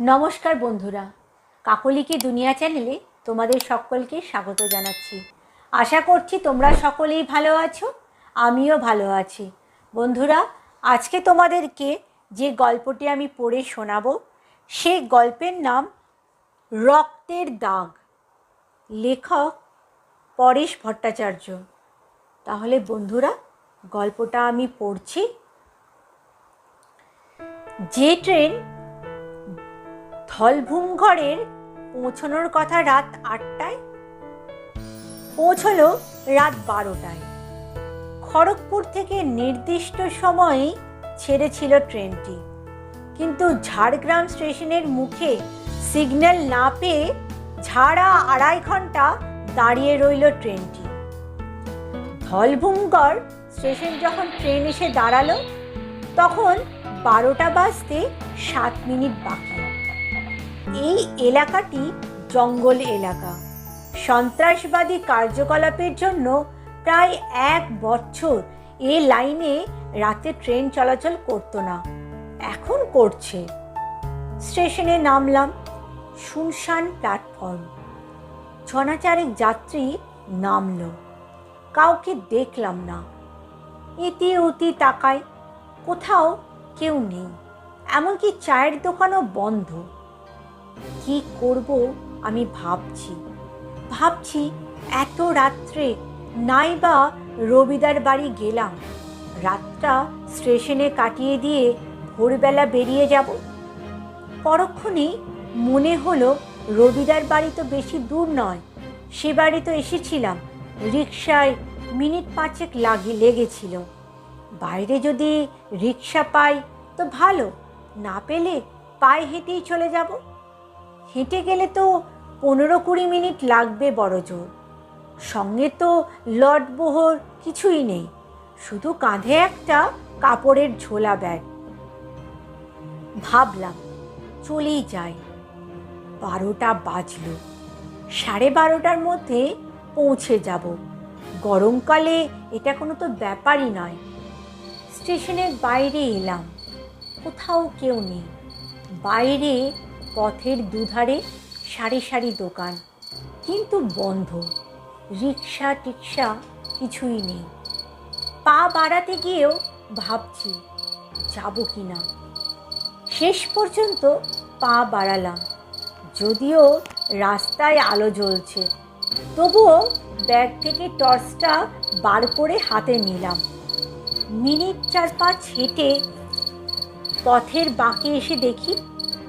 নমস্কার বন্ধুরা, কাকলিকে দুনিয়া চ্যানেলে তোমাদের সকলকে স্বাগত জানাচ্ছি। আশা করছি তোমরা সকলেই ভালো আছো, আমিও ভালো আছি। বন্ধুরা, আজকে তোমাদেরকে যে গল্পটি আমি পড়ে শোনাবো সেই গল্পের নাম রক্তের দাগ। লেখক পরেশ ভট্টাচার্য। তাহলে বন্ধুরা, গল্পটা আমি পড়ছি। যে ট্রেন থলভূমঘরের পৌঁছানোর কথা রাত আটটায়? পৌঁছলো রাত বারোটায়। খড়গপুর থেকে নির্দিষ্ট সময়ে ছেড়েছিল ট্রেনটি। কিন্তু ঝাড়গ্রাম স্টেশনের মুখে সিগন্যাল না পেয়ে ঝাড়া আড়াই ঘণ্টা দাঁড়িয়ে রইল ট্রেনটি। ধলভূমগড় স্টেশন যখন ট্রেন এসে দাঁড়াল, তখন বারোটা বাজতে সাত মিনিট বাকি। এই এলাকাটি জঙ্গল এলাকা। সন্ত্রাসবাদী কার্যকলাপের জন্য প্রায় এক বছর এ লাইনে রাতে ট্রেন চলাচল করতো না, এখন করছে। স্টেশনে নামলাম শুনশান প্ল্যাটফর্ম। ছনাচারেক যাত্রী নামলো, কাউকে দেখলাম না। ইতি উতি তাকায়, কোথাও কেউ নেই, এমনকি চায়ের দোকানও বন্ধ। কি করব আমি ভাবছি। ভাবছি এত রাত্রে নাই বা রবিদার বাড়ি গেলাম। রাতটা স্টেশনে কাটিয়ে দিয়ে ভোরবেলা বেরিয়ে যাব। পরক্ষণেই মনে হলো রবিদার বাড়ি তো বেশি দূর নয়। সে বাড়ি তো এসেছিলাম। রিক্সায় মিনিট পাঁচেক লাগি লেগেছিল। বাইরে যদি রিক্সা পাই তো ভালো, না পেলে পায়ে হেঁটেই চলে যাব। হেঁটে গেলে তো পনেরো কুড়ি মিনিট লাগবে বড় জোর। সঙ্গে তো লট বহর কিছুই নেই, শুধু কাঁধে একটা কাপড়ের ঝোলা ব্যাগ। ভাবলাম চলেই যাই। বারোটা বাজল, সাড়ে বারোটার মধ্যে পৌঁছে যাব। গরমকালে এটা কোনো তো ব্যাপারই নয়। স্টেশনের বাইরে এলাম, কোথাও কেউ নেই। বাইরে পথের দুধারে সারি সারি দোকান, কিন্তু বন্ধ। রিক্সা, টিক্সা কিছুই নেই। পা বাড়াতে গিয়েও ভাবছি, যাব কি না? শেষ পর্যন্ত পা বাড়ালাম, যদিও রাস্তায় আলো জ্বলছে। তবুও ব্যাগ থেকে টর্চটা বার করে হাতে নিলাম। মিনিট চার পাঁচ হেঁটে পথের বাঁকে এসে দেখি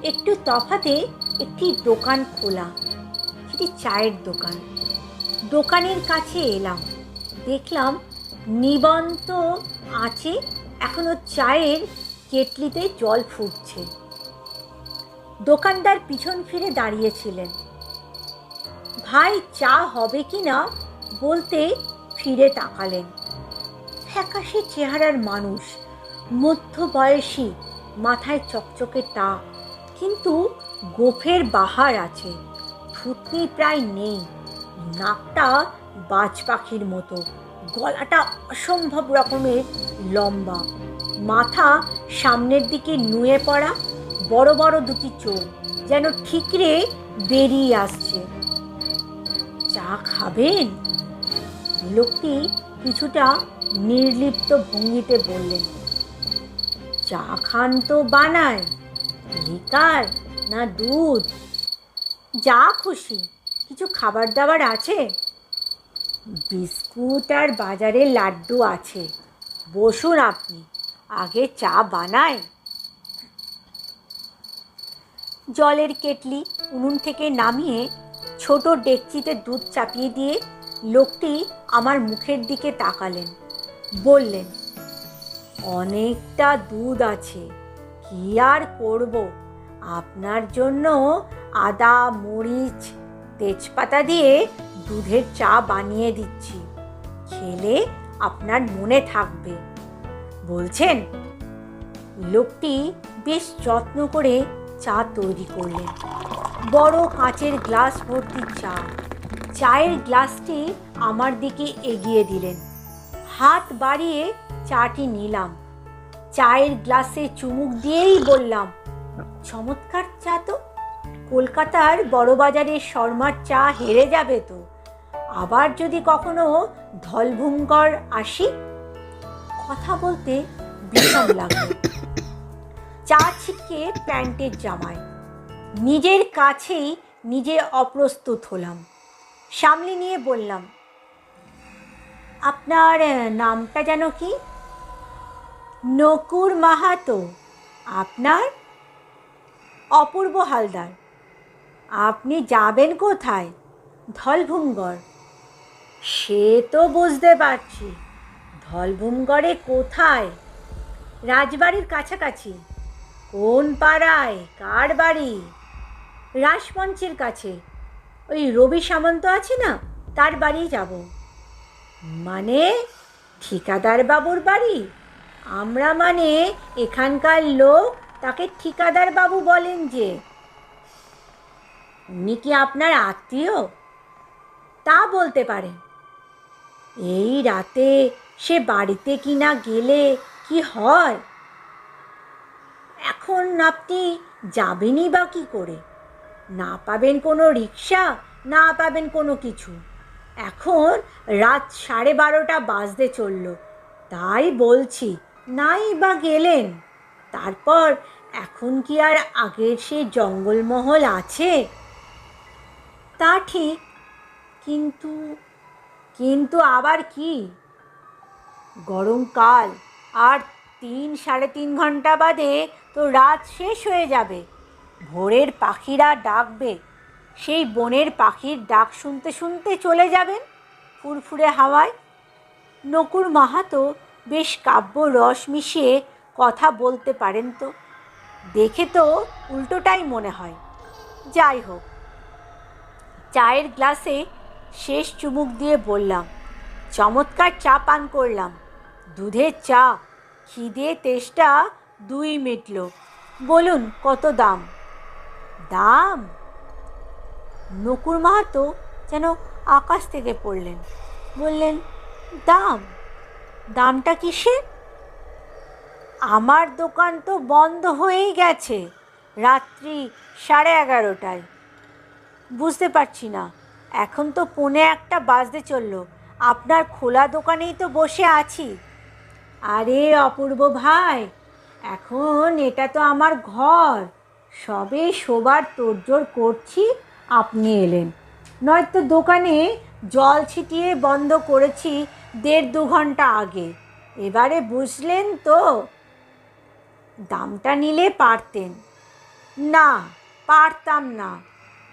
একটু তফাতে একটি দোকান খোলা। সেটি চায়ের দোকান। দোকানের কাছে এলাম। দেখলাম নিবন্ত আছে, এখনও চায়ের কেটলিতে জল ফুটছে। দোকানদার পিছন ফিরে দাঁড়িয়েছিলেন। ভাই, চা হবে কি না? বলতে ফিরে তাকালেন। ফ্যাকাশে চেহারার মানুষ মধ্য বয়সী মাথায় চকচকে টাক কিন্তু গোফের বাহার আছে, থুতনি প্রায় নেই, নাকটা বাজ পাখির মতো, গলাটা অসম্ভব রকমের লম্বা, মাথা সামনের দিকে নুয়ে পড়া, বড় বড় দুটি চোখ যেন ঠিকরে বেরিয়ে আসছে। চা খাবেন? লোকটি কিছুটা নির্লিপ্ত ভঙ্গিতে বললেন, চা খান তো বানায়। লিকার না দুধ? যা খুশি। কিছু খাবার দাবার আছে? বিস্কুট আর বাজারে লাড্ডু আছে। বসুন আপনি, আগে চা বানায় জলের কেটলি উনুন থেকে নামিয়ে ছোট ডেকচিতে দুধ চাপিয়ে দিয়ে লোকটি আমার মুখের দিকে তাকালেন। বললেন, অনেকটা দুধ আছে। কি আর করব? আপনার জন্য আদা, মরিচ, তেজপাতা দিয়ে দুধের চা বানিয়ে দিচ্ছি। খেলে আপনার মনে থাকবে। বলছেন, লোকটি বেশ যত্ন করে চা তৈরি করলেন। বড় কাঁচের গ্লাস ভর্তি চা। চায়ের গ্লাসটি আমার দিকে এগিয়ে দিলেন। হাত বাড়িয়ে চাটি নিলাম। চায়ের গ্লাসে চুমুক দিয়েই বললাম, চমৎকার চা তো। কলকাতার বড়বাজারের শর্মার চা হেরে যাবে তো। আবার যদি কখনো ধলভূমকর আসি? কথা বলতে বিষম লাগল। চা ছিটকে প্যান্টের জামায়। নিজের কাছেই নিজে অপ্রস্তুত হলাম। সামলে নিয়ে বললাম, আপনার নামটা যেন কি? নকুর মাহাতো, আপনার? অপূর্ব হালদার, আপনি যাবেন কোথায়? ধলভূমগড়। সে তো বুঝতে পারছি, ধলভূমগড়ে কোথায়? রাজবাড়ির কাছাকাছি, কোন পাড়ায়, কার বাড়ি? রাসমঞ্চের কাছে, ওই রবি সামন্ত আছে না, তার বাড়ি যাব। মানে ঠিকাদার বাবুর বাড়ি? আমরা মানে এখানকার লোক তাকে ঠিকাদার বাবু বলেন যে। উনি কি আপনার আত্মীয়? তা বলতে পারেন এই রাতে সে বাড়িতে কিনা গেলে কি হয়? এখন আপনি যাবেনই বা কী করে? না পাবেন কোনো রিক্সা, না পাবেন কোনো কিছু। এখন রাত সাড়ে বারোটা বাজতে চলল। তাই বলছি নাই বা গেলেন। তারপর এখন কি আর আগের সে জঙ্গলমহল আছে? তা ঠিক, কিন্তু কিন্তু আবার কি? গরমকাল, আর তিন সাড়ে তিন ঘণ্টা বাদে তো রাত শেষ হয়ে যাবে। ভোরের পাখিরা ডাকবে। সেই বনের পাখির ডাক শুনতে শুনতে চলে যাবেন ফুরফুরে হাওয়ায়। নকুর মাহাতো বেশ কাব্য রস মিশিয়ে কথা বলতে পারেন তো। দেখে তো উল্টোটাই মনে হয়। যাই হোক, চায়ের গ্লাসে শেষ চুমুক দিয়ে বললাম, চমৎকার চা পান করলাম। দুধের চা, খিদে তেষ্টা দুই মিটল। বলুন, কত দাম? দাম? নকুর মাহাতো যেন আকাশ থেকে পড়লেন। বললেন, দাম? দামটা কিসের? আমার দোকান তো বন্ধ হয়েই গেছে, রাত্রি সাড়ে এগারোটায়। বুঝতে পারছি না, এখন তো পৌনে একটা বাজতে চলল, আপনার খোলা দোকানেই তো বসে আছি। আরে অপূর্ব ভাই, এখন এটা তো আমার ঘর, সবে শোবার তোড়জোড় করছি, আপনি এলেন। নয়তো দোকানে জল ছিটিয়ে বন্ধ করেছি দেড় দু ঘণ্টা আগে। এবারে বুঝলেন তো? দামটা নিলে পারতেন। না, পারতাম না।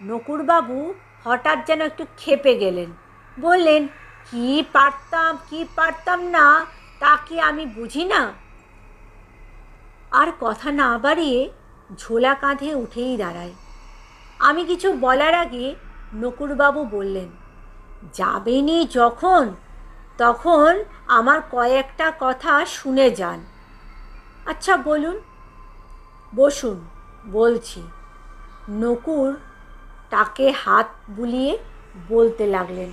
নকুরবাবু হঠাৎ যেন একটু খেপে গেলেন। বললেন, কি পারতাম কি পারতাম না, তা কি আমি বুঝি না? আর কথা না বাড়িয়ে ঝোলা কাঁধে উঠেই দাঁড়ায়। আমি কিছু বলার আগে নকুরবাবু বললেন যাবেনই যখন তখন আমার কয়েকটা কথা শুনে যান। আচ্ছা বলুন। বসুন, বলছি। নকুর তাকে হাত বুলিয়ে বলতে লাগলেন,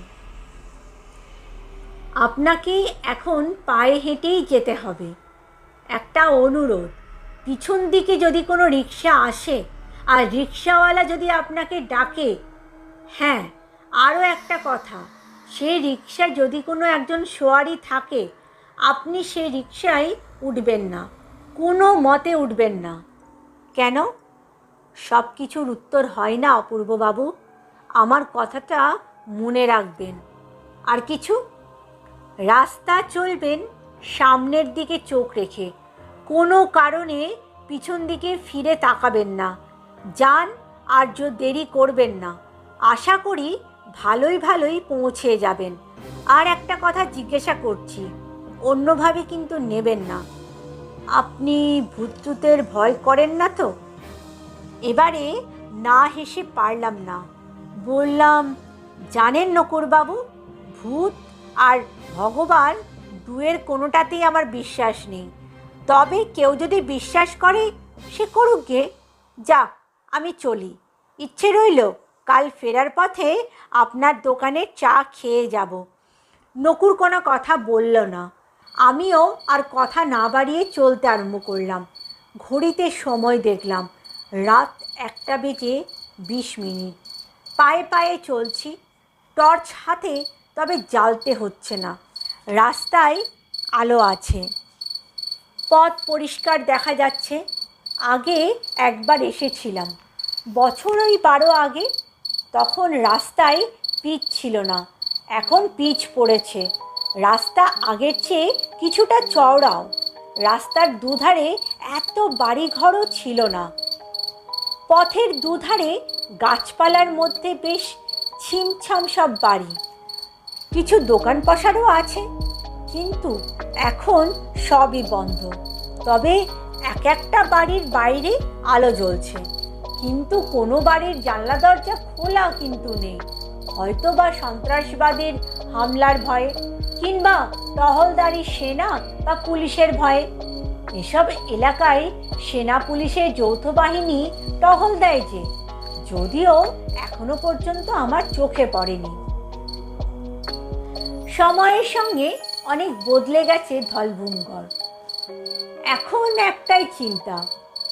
আপনাকে এখন পায়ে হেঁটেই যেতে হবে। একটা অনুরোধ, পিছন দিকে যদি কোনো রিক্সা আসে, আর রিক্সাওয়ালা যদি আপনাকে ডাকে হ্যাঁ আরও একটা কথা। সে রিক্সায় যদি কোনো একজন সোয়ারি থাকে, আপনি সে রিক্সায় উঠবেন না। কোনো মতে উঠবেন না। কেন? সব কিছুর উত্তর হয় না, অপূর্ববাবু। আমার কথাটা মনে রাখবেন। আর কিছু? রাস্তা চলবেন সামনের দিকে চোখ রেখে। কোনো কারণে পিছন দিকে ফিরে তাকাবেন না। যান আর দেরি করবেন না। আশা করি ভালোই ভালোই পৌঁছে যাবেন। আর একটা কথা জিজ্ঞাসা করছি, অন্যভাবে কিন্তু নেবেন না। আপনি ভূতটুতের ভয় করেন না তো? এবারে না হেসে পারলাম না। বললাম, জানেন নকুরবাবু, ভূত আর ভগবান দুয়ের কোনোটাতেই আমার বিশ্বাস নেই। তবে কেউ যদি বিশ্বাস করে, সে করুক গে। যাক, আমি চলি। ইচ্ছে রইল কাল ফেরার পথে আপনার দোকানে চা খেয়ে যাব। নকুর কোনো কথা বলল না। আমিও আর কথা না বাড়িয়ে চলতে আরম্ভ করলাম। ঘড়িতে সময় দেখলাম। রাত একটা বেজে বিশ মিনিট। পায়ে পায়ে চলছি। টর্চ হাতে তবে জ্বালতে হচ্ছে না। রাস্তায় আলো আছে। পথ পরিষ্কার দেখা যাচ্ছে। আগে একবার এসেছিলাম। বছর ওই বারো আগে তখন রাস্তায় পিচ ছিল না। এখন পিচ পড়েছে। রাস্তা আগের চেয়ে কিছুটা চওড়াও। রাস্তার দুধারে এত বাড়িঘরও ছিল না। পথের দুধারে গাছপালার মধ্যে বেশ ছিমছাম সব বাড়ি। কিছু দোকান পসারও আছে, কিন্তু এখন সবই বন্ধ। তবে এক একটা বাড়ির বাইরে আলো জ্বলছে। কিন্তু কোনো বাড়ির জানলা দরজা খোলা কিন্তু নেই। হয়তো বা সন্ত্রাসবাদের হামলার ভয়ে কিংবা টহলদারি সেনা বা পুলিশের ভয়ে। এসব এলাকায় সেনা পুলিশের যৌথ বাহিনী টহল দেয় যে, যদিও এখনও পর্যন্ত আমার চোখে পড়েনি। সময়ের সঙ্গে অনেক বদলে গেছে ধলভূমগড়। এখন একটাই চিন্তা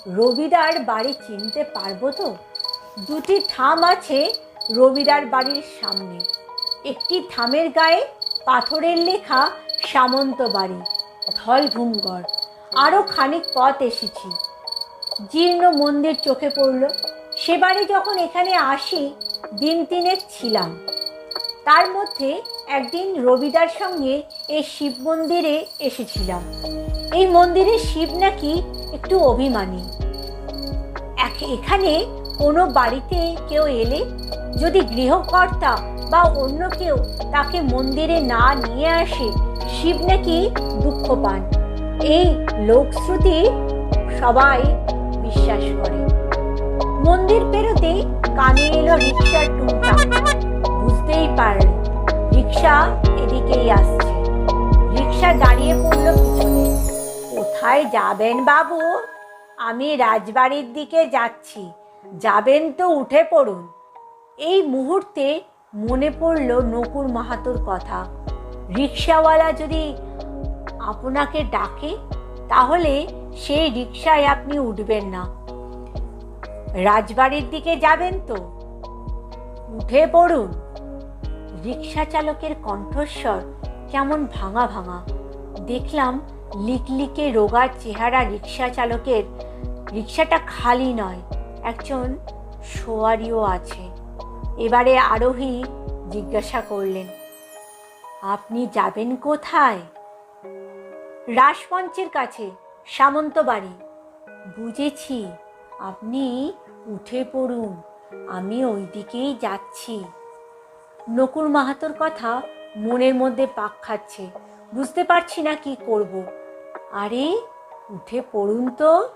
রবিদার বাড়ি চিনতে পারব তো? দুটি থাম আছে রবিদার বাড়ির সামনে। একটি থামের গায়ে পাথরের লেখা সামন্ত বাড়ি, ধলভূমগড়। আরও খানিক পথ এসেছি। জীর্ণ মন্দির চোখে পড়ল। সে বাড়ি যখন এখানে আসি, দিন তিনেক ছিলাম। তার মধ্যে একদিন রবিদার সঙ্গে এই শিব মন্দিরে এসেছিলাম। এই মন্দিরের শিব নাকি একটু অভিমানী। এখানে কোনো বাড়িতে কেউ এলে যদি গৃহকর্তা বা অন্য কেউ তাকে মন্দিরে না নিয়ে আসে, শিব নাকি দুঃখ পান। এই লোকশ্রুতি সবাই বিশ্বাস করে। মন্দির পেরোতে কানে এলো রিক্সার টুকটাক বুঝতেই পারল, রিক্সা এদিকেই আসছে। রিক্সা দাঁড়িয়ে পড়ল পিছনে। কোথায় যাবেন বাবু? আমি রাজবাড়ির দিকে যাচ্ছি। যাবেন তো উঠে পড়ুন। এই মুহূর্তে মনে পড়ল নকুর মাহাতোর কথা। রিক্সাওয়ালা যদি আপনাকে ডাকে, তাহলে সেই রিক্সায় আপনি উঠবেন না। রাজবাড়ির দিকে যাবেন তো? উঠে পড়ুন। রিক্সা চালকের কণ্ঠস্বর কেমন ভাঙা ভাঙা। দেখলাম লিকলিকে রোগার চেহারা রিক্সা চালকের, রিক্সাটা খালি নয়, একজন সোয়ারিও আছে। এবারে আরোহী জিজ্ঞাসা করলেন, আপনি যাবেন কোথায়? রাসমঞ্চের কাছে, সামন্ত বাড়ি। বুঝেছি, আপনি উঠে পড়ুন, আমি ওই দিকেই যাচ্ছি। নকুর মাহাতোর কথা মনের মধ্যে পাক খাচ্ছে। বুঝতে পারছি না কি করব। আরে, উঠে পড়ুন তো।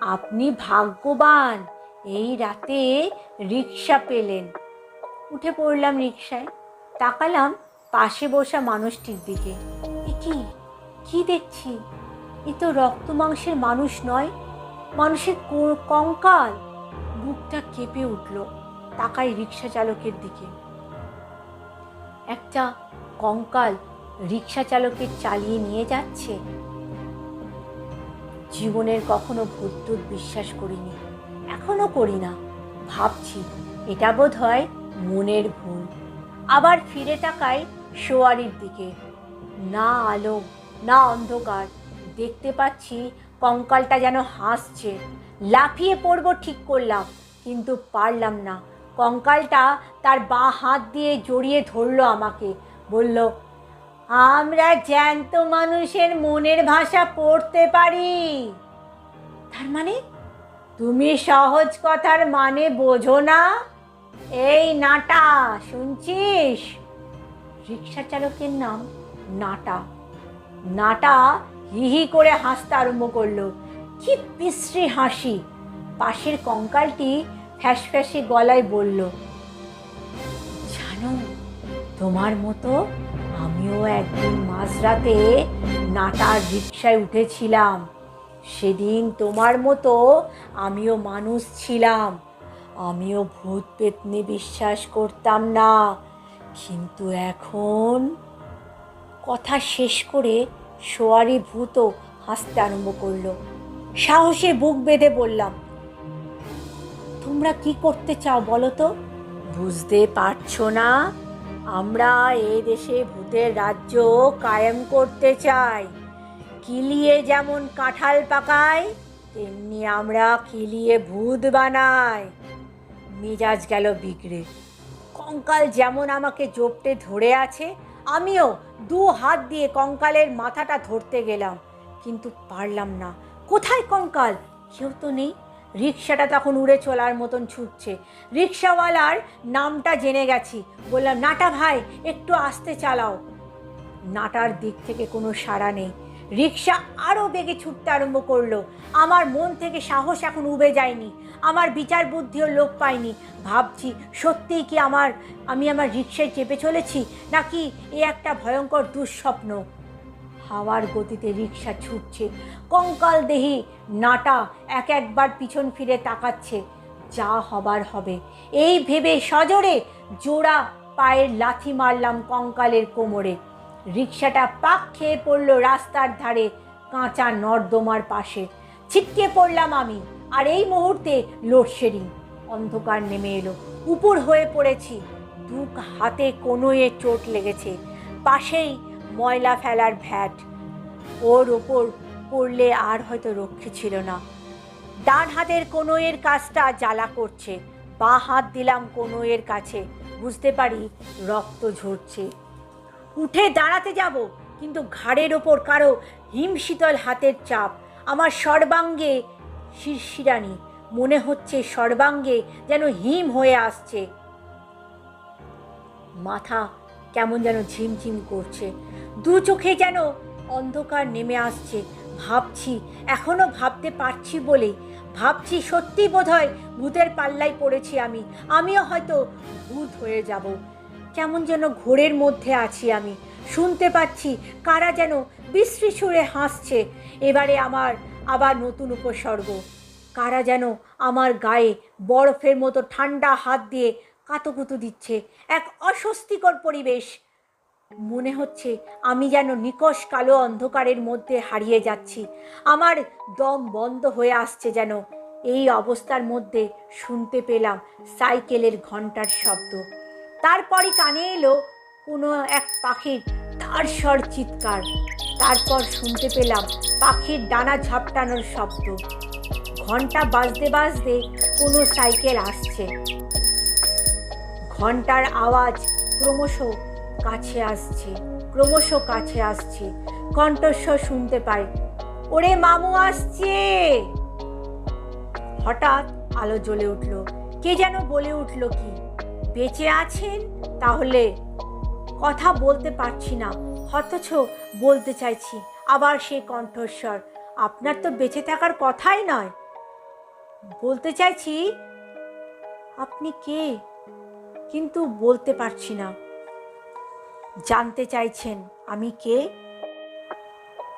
আপনি ভাগ্যবান, এই রাতে রিক্সা পেলেন। উঠে পড়লাম রিক্সায়, তাকালাম পাশে বসা মানুষটির দিকে। এ কি? কি দেখছি? এ তো রক্ত মাংসের মানুষ নয়, মানুষের কঙ্কাল। বুকটা কেঁপে উঠল তাকাই রিক্সা চালকের দিকে। একটা কঙ্কাল রিক্সা চালকের চালিয়ে নিয়ে যাচ্ছে? জীবনের কখনো ভূতটুত বিশ্বাস করিনি, এখনও করি না। ভাবছি এটা বোধ হয় মনের ভুল। আবার ফিরে তাকাই শোয়ারির দিকে। না আলো, না অন্ধকার। দেখতে পাচ্ছি কঙ্কালটা যেন হাসছে। লাফিয়ে পড়ব ঠিক করলাম, কিন্তু পারলাম না। কঙ্কালটা তার বাঁ হাত দিয়ে জড়িয়ে ধরলো আমাকে। বলল আমরা জ্যান্ত মানুষের মনের ভাষা পড়তে পারি। তার মানে? তুমি সহজ কথার মানে বোঝো না? এই নাটা, শুনছিস? রিক্সা চালকের নাম নাটা। নাটা হি হি করে হাসতে আরম্ভ করল। কি বিশ্রী হাসি। পাশের কঙ্কালটি ফ্যাস ফ্যাসে গলায় বলল, জানো, তোমার মতো আমিও একদিন মাঝরাতে নাটার রিক্সায় উঠেছিলাম। সেদিন তোমার মতো আমিও মানুষ ছিলাম। আমিও ভূত পেতনি বিশ্বাস করতাম না। কিন্তু এখন কথা শেষ করে সোয়ারি ভূত হাসতে আরম্ভ করল। সাহসে বুক বেঁধে বললাম, তোমরা কি করতে চাও বলো তো? বুঝতে পারছ না। আমরা এ দেশে ভূতের রাজ্য কায়েম করতে চাই। কিলিয়ে যেমন কাঁঠাল পাকায়, তেমনি আমরা কিলিয়ে ভূত বানাই। মেজাজ গেল বিগড়ে। কঙ্কাল যেমন আমাকে জোপটে ধরে আছে, আমিও দু হাত দিয়ে কঙ্কালের মাথাটা ধরতে গেলাম। কিন্তু পারলাম না। কোথায় কঙ্কাল? কেউ তো নেই। রিক্সাটা তখন উড়ে চলার মতন ছুটছে। রিক্সাওয়ালার নামটা জেনে গেছি। বললাম, নাটা ভাই, একটু আস্তে চালাও। নাটার দিক থেকে কোনো সাড়া নেই। রিক্সা আরও বেগে ছুটতে আরম্ভ করল। আমার মন থেকে সাহস এখন উবে যায়নি। আমার বিচার বুদ্ধিও লোপ পায়নি। ভাবছি, সত্যিই কি আমার, আমি আমার রিক্সায় চেপে চলেছি? নাকি এ একটা ভয়ঙ্কর দুঃস্বপ্ন? হাওয়ার গতিতে রিক্সা ছুটছে। কঙ্কাল দেহি নাটা এক একবার পিছন ফিরে তাকাচ্ছে। যা হবার হবে। এই ভেবে সজোরে জোড়া পায়ের লাথি মারলাম কঙ্কালের কোমরে। রিক্সাটা পাক খেয়ে পড়ল রাস্তার ধারে কাঁচা নর্দমার পাশে। ছিটকে পড়লাম আমি, আর এই মুহূর্তে লোডশেডিং। অন্ধকার নেমে এলো। উপর হয়ে পড়েছি। দু হাতে কোনোয়ে চোট লেগেছে। পাশেই ময়লা ফেলার ভ্যাট। ওর ওপর পড়লে আর হয়তো রক্ষে ছিল না। ডান হাতের কোনোয়ের কাজটা জ্বালা করছে। বা হাত দিলাম কোনোয়ের কাছে। বুঝতে পারি রক্ত ঝরছে। উঠে দাঁড়াতে যাব, কিন্তু ঘাড়ের ওপর কারও হিমশীতল হাতের চাপ। আমার সর্বাঙ্গে শিরশিরানি। মনে হচ্ছে সর্বাঙ্গে যেন হিম হয়ে আসছে। মাথা কেমন যেন ঝিমঝিম করছে। দু চোখে যেন অন্ধকার নেমে আসছে। ভাবছি, এখনও ভাবতে পারছি বলে। ভাবছি সত্যি বোধহয় ভূতের পাল্লায় পড়েছি আমি। আমিও হয়তো ভূত হয়ে যাব। কেমন যেন ঘোরের মধ্যে আছি আমি। শুনতে পাচ্ছি কারা যেন বিশ্রী সুরে হাসছে। এবারে আমার আবার নতুন উপসর্গ। কারা যেন আমার গায়ে বরফের মতো ঠান্ডা হাত দিয়ে কাতুকুতু দিচ্ছে। এক অস্বস্তিকর পরিবেশ। মনে হচ্ছে আমি যেন নিকষ কালো অন্ধকারের মধ্যে হারিয়ে যাচ্ছি। আমার দম বন্ধ হয়ে আসছে যেন। এই অবস্থার মধ্যে শুনতে পেলাম সাইকেলের ঘণ্টার শব্দ। তারপরে কানে এলো কোনো এক পাখির তার স্বর চিৎকার। তারপর শুনতে পেলাম পাখির ডানা ঝাপটানোর শব্দ। ঘণ্টা বাজতে বাজতে কোনো সাইকেল আসছে। ঘণ্টার আওয়াজ ক্রমশ কাছে আসছে, ক্রমশ কাছে আসছে। কণ্ঠস্বর শুনতে পাই, ওরে মামু আসছে! হঠাৎ আলো জ্বলে উঠল। কে যেন বলে উঠল কি, বেঁচে আছেন? তাহলে কথা বলতে পারছি না, অথচ বলতে চাইছি আবার সেই কণ্ঠস্বর। আপনার তো বেঁচে থাকার কথাই নয়। বলতে চাইছি, আপনি কে? কিন্তু বলতে পারছি না। জানতে চাইছেন আমি কে?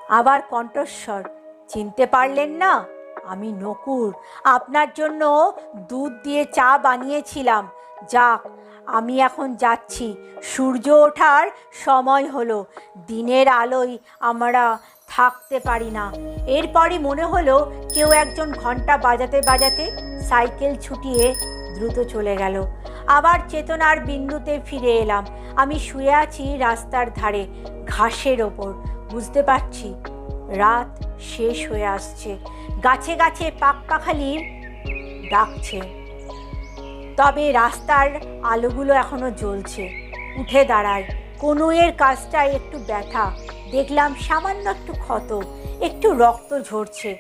আবার কণ্ঠস্বর, চিনতে পারলেন না? আমি নকুর, আপনার জন্য দুধ দিয়ে চা বানিয়েছিলাম। যাক, আমি এখন যাচ্ছি। সূর্য ওঠার সময় হলো। দিনের আলোয় আমরা থাকতে পারি না। এরপরই মনে হলো কেউ একজন ঘণ্টা বাজাতে বাজাতে সাইকেল ছুটিয়ে দ্রুত চলে গেল। আবার চেতনার বিন্দুতে ফিরে এলাম। আমি শুয়ে আছি রাস্তার ধারে, ঘাসের ওপর। বুঝতে পারছি, রাত শেষ হয়ে আসছে। গাছে গাছে পাকপাখালির ডাকছে। তবে রাস্তার আলোগুলো এখনও জ্বলছে। উঠে দাঁড়ায় কনুয়ের কাজটায় একটু ব্যথা। দেখলাম সামান্য একটু ক্ষত, একটু রক্ত ঝরছে।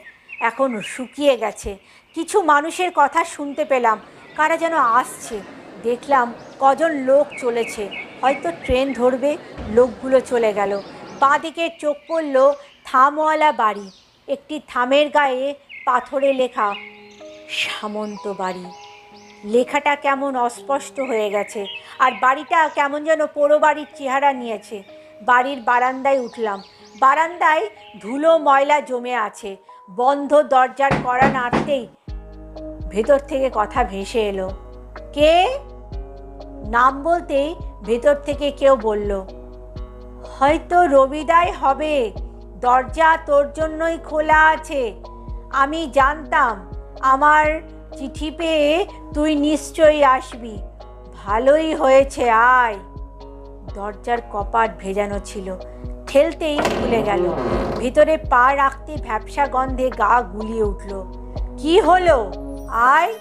এখনও শুকিয়ে গেছে। কিছু মানুষের কথা শুনতে পেলাম। কারা যেন আসছে। দেখলাম কজন লোক চলেছে। হয়তো ট্রেন ধরবে, লোকগুলো চলে গেল। বাঁদিকে চোখ পড়ল থামওয়ালা বাড়ি। একটি থামের গায়ে পাথরে লেখা, সামন্ত বাড়ি। লেখাটা কেমন অস্পষ্ট হয়ে গেছে, আর বাড়িটা কেমন যেন পোড়ো বাড়ির চেহারা নিয়েছে। বাড়ির বারান্দায় উঠলাম। বারান্দায় ধুলো ময়লা জমে আছে। বন্ধ দরজার কড়া নাড়তেই ভেতর থেকে কথা ভেসে এলো, কে? নাম বলতেই ভেতর থেকে কেউ বলল, হয়তো রবিদাই হবে, দরজা তোর জন্যই খোলা আছে। আমি জানতাম, আমার চিঠি পেয়ে তুই নিশ্চয়ই আসবি। ভালোই হয়েছে, আয়। দরজার কপাট ভেজানো ছিল, ঠেলতেই খুলে গেল। ভিতরে পা রাখতে ভ্যাপসা গন্ধে গা গুলিয়ে উঠল, কি হলো? আয়।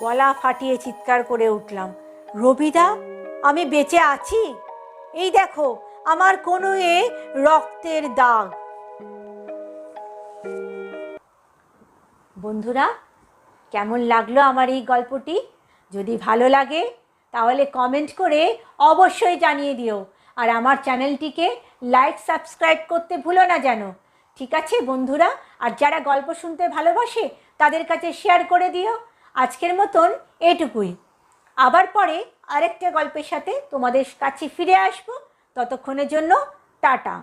গলা ফাটিয়ে চিৎকার করে উঠলাম। রবিদা, আমি বেঁচে আছি? এই দেখো, আমার কোনো এ রক্তের দাগ। বন্ধুরা, কেমন লাগল আমার এই গল্পটি? যদি ভালো লাগে, তাহলে কমেন্ট করে অবশ্যই জানিয়ে দিও। আর আমার চ্যানেলটিকে লাইক সাবস্ক্রাইব করতে ভুলো না যেন। ঠিক আছে বন্ধুরা? আর যারা গল্প শুনতে ভালোবাসে, তাদের কাছে শেয়ার করে দিও। আজকের মতন এটুকুই। আবার পরে আরেকটা গল্পের সাথে তোমাদের কাছে ফিরে আসব। ততক্ষণের জন্য টাটা।